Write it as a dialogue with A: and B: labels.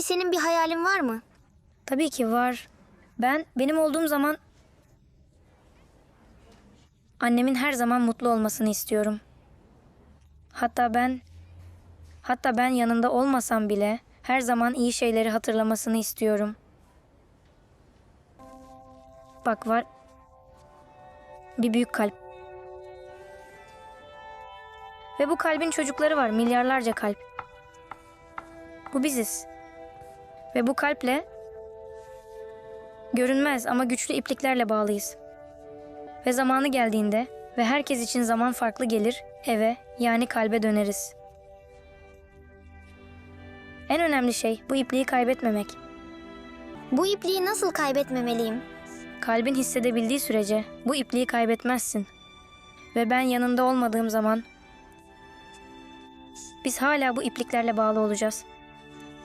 A: Peki senin bir hayalin var mı?
B: Tabii ki var. Ben benim olduğum zaman annemin her zaman mutlu olmasını istiyorum. Hatta ben hatta ben yanında olmasam bile her zaman iyi şeyleri hatırlamasını istiyorum. Bak var bir büyük kalp. Ve bu kalbin çocukları var, milyarlarca kalp. Bu biziz. Ve bu kalple Görünmez ama güçlü ipliklerle bağlıyız. Ve zamanı geldiğinde ve herkes için zaman farklı gelir, eve yani kalbe döneriz. En önemli şey bu ipliği kaybetmemek.
A: Bu ipliği nasıl kaybetmemeliyim?
B: Kalbin hissedebildiği sürece bu ipliği kaybetmezsin. Ve ben yanında olmadığım zaman biz hala bu ipliklerle bağlı olacağız.